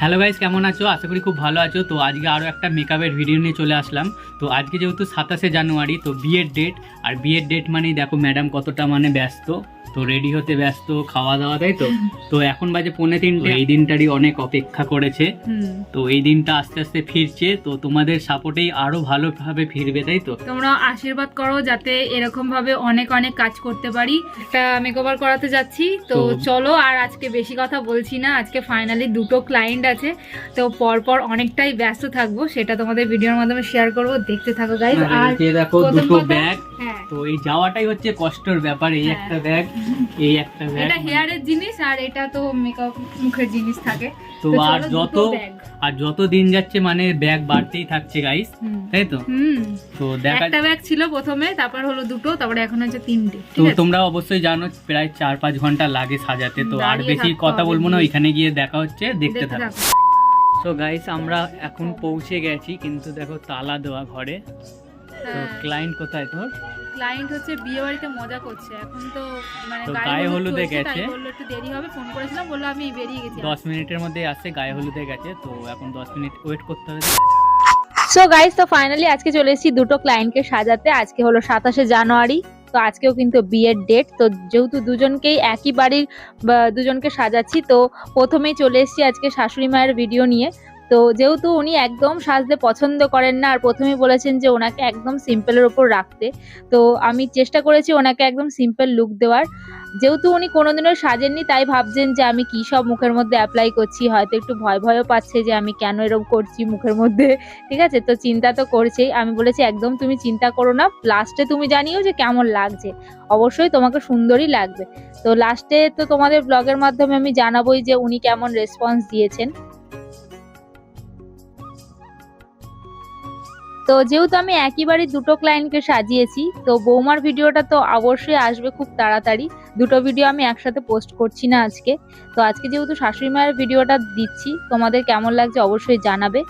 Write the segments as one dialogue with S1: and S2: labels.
S1: Hello guys কেমন আছো? আশা করি খুব ভালো আছো। তো আজকে আরও একটা মেকআপের ভিডিও নিয়ে চলে আসলাম। তো আজকে যেহেতু সাতাশে জানুয়ারি, তো বিয়ের ডেট আর বিয়ের ডেট মানেই দেখো ম্যাডাম কতটা মানে ব্যস্ত। তো রেডি হতে ব্যস্ত খাওয়া দাওয়া তাই তো? তো এখন বাজে পৌনে তিনটে। এই দিনটারই অনেক অপেক্ষা করেছে। তো এই দিনটা আস্তে আস্তে ফিরছে। তো তোমাদের সাপোর্টেই আরও ভালোভাবে ফিরবে তাই তো?
S2: তোমরা আশীর্বাদ করো যাতে এরকম ভাবে অনেক অনেক কাজ করতে পারি। একটা মেকওভার করাতে যাচ্ছি। তো চলো আর আজকে বেশি কথা বলছি না। আজকে ফাইনালি দুটো ক্লায়েন্ট আছে। তো পরপর অনেকটাই ব্যস্ত থাকব। সেটা তোমাদের ভিডিওর মাধ্যমে শেয়ার করব। দেখতে থাকো গাইজ
S1: আর দেখো দুটো ব্যাগ তো এই যাওয়াটাই হচ্ছে কষ্টের ব্যাপার এই
S2: হ্যাঁ।
S1: একটা ব্যাগ এই একটা ব্যাগ
S2: এটা হেয়ারের জিনিস আর এটা তো মেকআপ মুখের জিনিস থাকে।
S1: তো আর যত আর যত দিন যাচ্ছে মানে ব্যাগ বাড়তেই থাকছে গাইস তাই তো? তো দেখা
S2: একটা ব্যাগ ছিল প্রথমে তারপর হলো দুটো তারপরে এখন হচ্ছে তিনটে।
S1: তো তোমরা অবশ্যই জানো প্রায় চার পাঁচ ঘণ্টা লাগে সাজাতে তো আর বেশি কথা বলব না ওইখানে গিয়ে দেখা হচ্ছে দেখতে থাকো। তো গাইস আমরা এখন পৌঁছে গেছি কিন্তু দেখো তালা দেওয়া ঘরে।
S2: হ্যাঁ।
S1: ক্লায়েন্ট কোথায় তোর?
S2: ক্লায়েন্ট হচ্ছে বিয়ে বাড়িতে মজা করছে। এখন তো মানে গায়ে
S1: গায়ে
S2: হলুদে
S1: গেছে।
S2: বলল একটু দেরি হবে ফোন করেছিলাম বলল আমি বেরিয়ে গেছি।
S1: দশ মিনিটের মধ্যে আসছে গায়ে হলুদে গেছে তো এখন দশ মিনিট ওয়েট করতে হবে।
S3: সো গাইস তো ফাইনালি আজকে চলে এসেছি দুটো ক্লায়েন্টকে সাজাতে। আজকে হলো সাতাশে জানুয়ারি তো আজকেও কিন্তু বিয়ের ডেট তো যেহেতু দুজনকেই একই বাড়ির দুজনকে সাজাচ্ছি তো প্রথমেই চলে এসেছি আজকে শাশুড়ি মায়ের ভিডিও নিয়ে। তো যেহেতু উনি একদম সাজতে পছন্দ করেন না, আর প্রথমেই বলেছেন যে ওনাকে একদম সিম্পলের ওপর রাখতে, তো আমি চেষ্টা করেছি ওনাকে একদম সিম্পল লুক দেওয়ার। যেহেতু উনি কোনোদিনও সাজেননি, তাই ভাবছেন যে আমি কী সব মুখের মধ্যে অ্যাপ্লাই করছি, হয়তো একটু ভয় ভয়ও পাচ্ছে যে আমি কেন এরকম করছি মুখের মধ্যে। ঠিক আছে? তো চিন্তা তো করছেই। আমি বলেছি, একদম তুমি চিন্তা করো না। লাস্টে তুমি জানিও যে কেমন লাগছে। অবশ্যই তোমাকে সুন্দরই লাগবে। তো লাস্টে তো তোমাদের ব্লগের মাধ্যমে আমি জানাবোই যে উনি কেমন রেসপন্স দিয়েছেন। তো যেহেতু আমি একই বাড়ির দুটো ক্লায়েন্টকে সাজিয়েছি, তো বৌমার ভিডিওটা তো অবশ্যই আসবে খুব তাড়াতাড়ি। দুটো ভিডিও আমি একসাথে পোস্ট করছি না আজকে। তো আজকে যেহেতু শাশুড়ি মায়ের ভিডিওটা দিচ্ছি, তোমাদের কেমন লাগছে অবশ্যই জানাবে।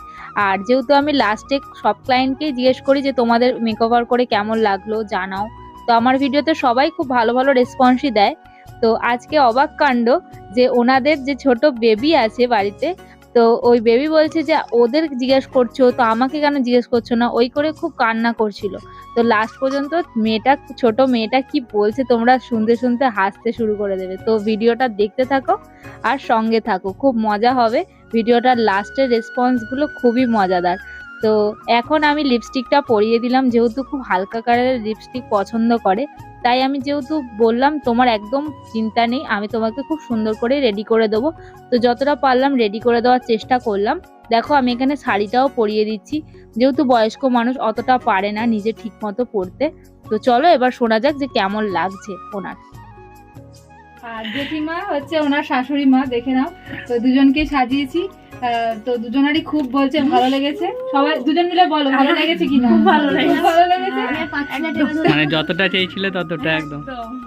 S3: আর যেহেতু আমি লাস্টে সব ক্লায়েন্টকেই জিজ্ঞেস করি যে, তোমাদের মেকওভার করে কেমন লাগল? জানাও। তো আমার ভিডিওতে সবাই খুব ভালো ভালো রেসপন্সই দেয়। তো আজকে অবাক কাণ্ড যে, ওনাদের যে ছোট বেবি আছে বাড়িতে তো ওই বেবি বলছে যে, ওদের জিজ্ঞেস করছ, তো আমাকে কেন জিজ্ঞেস করছ না? ওই করে খুব কান্না করছিল। তো লাস্ট পর্যন্ত মেয়েটা, ছোট মেয়েটা কি বলছে তোমরা শুনতে শুনতে হাসতে শুরু করে দেবে। তো ভিডিওটা দেখতে থাকো আর সঙ্গে থাকো, খুব মজা হবে। ভিডিওটার লাস্টের রেসপন্সগুলো খুবই মজাদার। তো এখন আমি লিপস্টিকটা পরিয়ে দিলাম, যেহেতু খুব হালকা কালারের লিপস্টিক পছন্দ করে। তাই আমি যেহেতু বললাম তোমার একদম চিন্তা নেই আমি তোমাকে খুব সুন্দর করে রেডি করে দেবো। তো যতটা পারলাম রেডি করে দেওয়ার চেষ্টা করলাম। দেখো আমি এখানে শাড়িটাও পরিয়ে দিচ্ছি। যেহেতু বয়স্ক মানুষ অতটা পারে না নিজে ঠিক মতো পরতে। তো চলো এবার শোনা যাক যে কেমন লাগছে ওনার।
S2: আর জেঠিমা হচ্ছে ওনার শাশুড়ি মা দেখে নাও। তো দুজনকে সাজিয়েছি। আহ, তো দুজনারই খুব বলছে ভালো লেগেছে। সবাই দুজন মিলে বলো ভালো লেগেছে কিনা?
S4: ভালো লেগেছে।
S2: ভালো লেগেছে।
S1: মানে যতটা চেয়েছিলে ততটা একদম।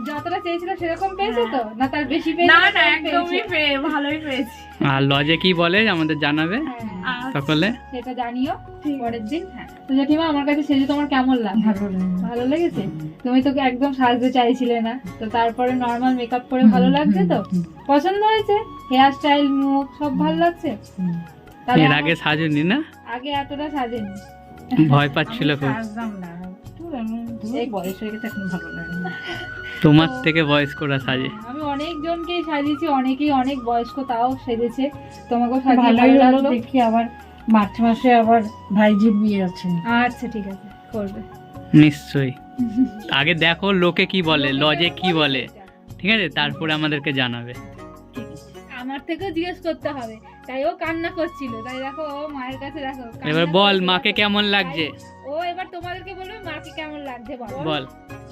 S2: যতটা চেয়েছিল সেরকম পেয়েছে তো? না তার বেশি পেয়েছে
S4: না না একদমই
S2: পেয়েছে?
S4: পে- ভালোই পেয়েছি।
S1: আর লজে কি বলে? আমাদের জানাবে।
S2: হ্যাঁ,
S1: সকলে।
S2: সেটা জানিও পরের দিন। হ্যাঁ। তো জেঠিমা আমার কাছে সেজে তোমার কেমন লাগে ভালো লেগেছে? তুমি তো একদম সাজতে চাইছিলে না। তো তারপরে নর্মাল মেকআপ করে ভালো লাগছে তো? পছন্দ হয়েছে? হেয়ার স্টাইল মুখ সব ভালো লাগছে?
S1: এর আগে সাজেনি না?
S2: আগে এতটা সাজেনি।
S1: ভয় পাচ্ছিল খুব।
S4: সাজলাম না। বয়স হয়ে গেছে এখন ভালো লাগে না।
S1: তোমার থেকে বয়স করা সাজে
S2: আমি অনেক জনকেই সাজিয়েছি অনেকেই অনেক বয়স্ক তাও সেজেছে। তোমাকেও সাজিয়ে
S4: ভালোই হলো দেখি আবার মার্চ মাসে আবার ভাইজির বিয়ে আছে।
S2: আচ্ছা ঠিক আছে করবে।
S1: নিশ্চয়ই। আগে দেখো লোকে কি বলে লজে কি বলে ঠিক আছে? তারপরে আমাদেরকে জানাবে।
S2: আমার থেকেও জিজ্ঞেস করতে হবে। তাই ও কান্না করছিল। তাই দেখো ও মায়ের কাছে দেখো
S1: এবার বল। মাকে কেমন লাগছে?
S2: এবার তোমাদেরকে বলবে মাকে কেমন লাগছে বল।
S1: বল।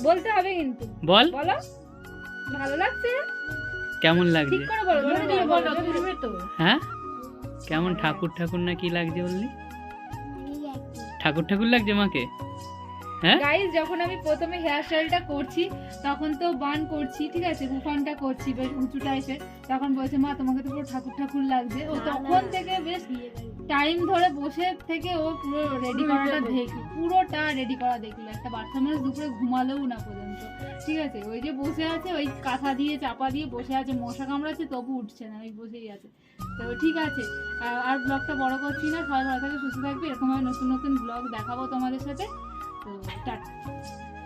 S2: বলতে হবে কিন্তু।
S1: বল।
S2: বলো। ভালো লাগছে?
S1: কেমন
S2: ঠিক
S1: লাগছে হ্যাঁ? কেমন ঠাকুর ঠাকুর না কি লাগছে বললি? ঠাকুর ঠাকুর লাগছে মাকে? হ্যাঁ?
S2: গাইস যখন আমি প্রথমে হেয়ার স্টাইলটা করছি তখন তো বান করছি ঠিক আছে? বুফানটা করছি বেশ উঁচু টাইপের তখন বলছে মা তোমাকে তো পুরো ঠাকুর ঠাকুর লাগছে। ও তখন থেকে বেশ টাইম ধরে বসে থেকে ও পুরো রেডি করাটা দেখি। পুরোটা রেডি করা দেখল একটা বাচ্চা মানুষ দুপুরে ঘুমালেও না পর্যন্ত। ঠিক আছে? ওই যে বসে আছে ওই কাঁথা দিয়ে চাপা দিয়ে বসে আছে। মশা কামড়াচ্ছে তবু উঠছে না ওই বসেই আছে। তো ঠিক আছে। আর ব্লগটা বড় করছি না। সবাই ভালো থাকবে সুস্থ থাকবে। এরকম নতুন নতুন ব্লগ দেখাবো তোমাদের সাথে। 嗯。